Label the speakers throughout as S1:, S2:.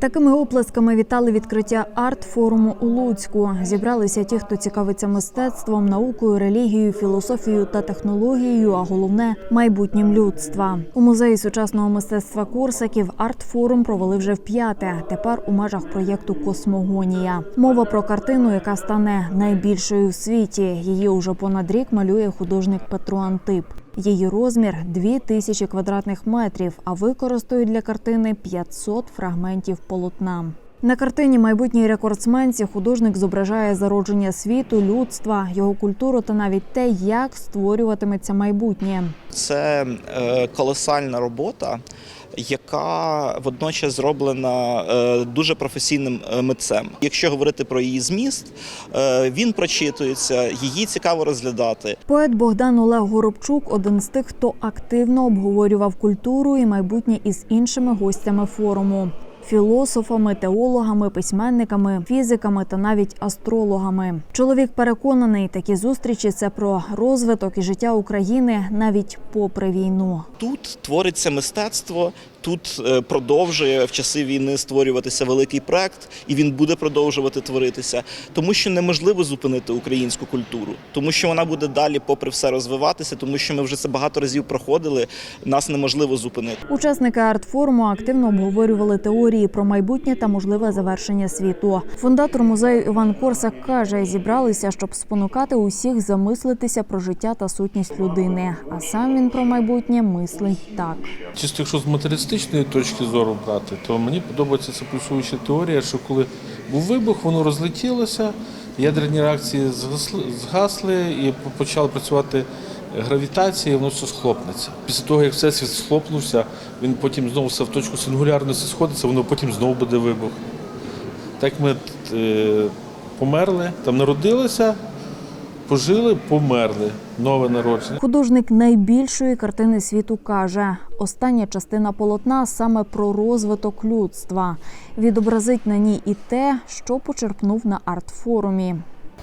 S1: Такими оплесками вітали відкриття арт-форуму у Луцьку. Зібралися ті, хто цікавиться мистецтвом, наукою, релігією, філософією та технологією, а головне майбутнім людства. У музеї сучасного мистецтва Корсаків арт-форум провели вже вп'яте. Тепер у межах проєкту Космогонія. Мова про картину, яка стане найбільшою в світі. Її уже понад рік малює художник Петро Антип. Її розмір 2000 квадратних метрів, а використають для картини 500 фрагментів полотна. На картині майбутній рекордсменці художник зображає зародження світу, людства, його культуру та навіть те, як створюватиметься майбутнє.
S2: Це е, колосальна робота, яка водночас зроблена е, дуже професійним е, митцем. Якщо говорити про її зміст, він прочитується, її цікаво розглядати.
S1: Поет Богдан Олег Горобчук один з тих, хто активно обговорював культуру і майбутнє із іншими гостями форуму. Філософами, теологами, письменниками, фізиками та навіть астрологами. Чоловік переконаний, такі зустрічі це про розвиток і життя України навіть попри війну.
S2: Тут твориться мистецтво, тут е, продовжує в часи війни створюватися великий проект, і він буде продовжувати творитися, тому що неможливо зупинити українську культуру, тому що вона буде далі, попри все, розвиватися, тому що ми вже це багато разів проходили. Нас неможливо зупинити.
S1: Учасники арт-форуму активно обговорювали теорії про майбутнє та можливе завершення світу. Фундатор музею Іван Корсак каже, зібралися, щоб спонукати усіх замислитися про життя та сутність людини. А сам він про майбутнє мислить так.
S3: Чисто якщо з матеріалістичної точки зору брати, то мені подобається ця плюсуюча теорія, що коли був вибух, воно розлетілося, ядерні реакції згасли, згасли і почала працювати гравітація, і воно все схлопнеться. Після того, як всесвіт схлопнувся, він потім знову все в точку сингулярності сходиться, воно потім знову буде вибух. Так ми е, померли, там народилися, пожили, померли. Нове народження.
S1: Художник найбільшої картини світу каже: остання частина полотна саме про розвиток людства. Відобразить на ній і те, що почерпнув на арт-форумі.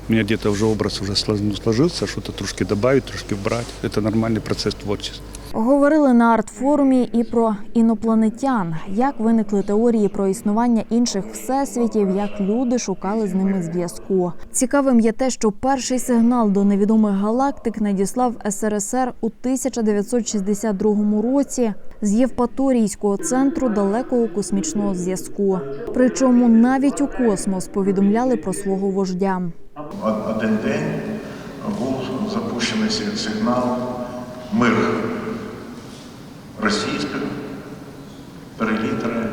S4: У меня десь вже образ вже слож- що что-то трошки додати, трошки вбрати. Це нормальний процес творчества.
S1: Говорили на арт-форумі і про інопланетян, як виникли теорії про існування інших всесвітів, як люди шукали з ними зв'язку. Цікавим є те, що перший сигнал до невідомих галактик надіслав СРСР у 1962 році з Євпаторійського центру далекого космічного зв'язку. Причому навіть у космос повідомляли про свого вождя.
S5: Один день був запущений сигнал мир російських перелітери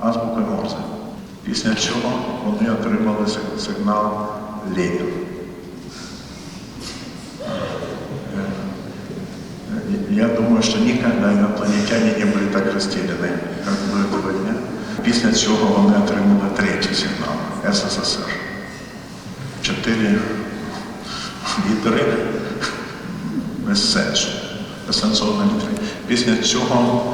S5: азбуки Морзе. Після чого вони отримали сигнал Ленін. Я думаю, що ніколи інопланетяне не були так розділені, як до цього дня. Після цього вони отримали третій сигнал СССР. Чотири літери меседж, сенсовні літери. Після цього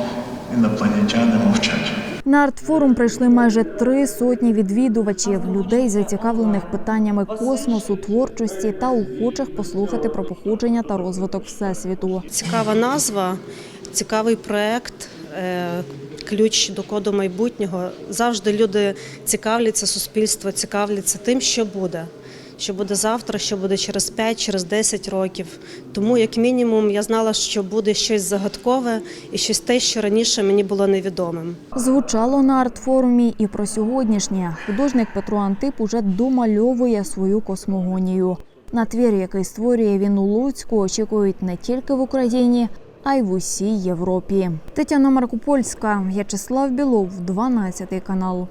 S5: інопланетяни мовчать.
S1: На арт-форум прийшли майже три сотні відвідувачів, людей, зацікавлених питаннями космосу, творчості та охочих послухати про походження та розвиток всесвіту.
S6: Цікава назва, цікавий проект. е, Ключ до коду майбутнього. Завжди люди цікавляться, суспільство цікавляться тим, що буде. Що буде завтра, що буде через 5, через 10 років. Тому, як мінімум, я знала, що буде щось загадкове і щось те, що раніше мені було невідомим.
S1: Звучало на арт-форумі і про сьогоднішнє. Художник Петро Антип уже домальовує свою космогонію. На твір, який створює він у Луцьку, очікують не тільки в Україні, а й в усій Європі. Тетяна Маркопольська, В'ячеслав Білов, 12 канал.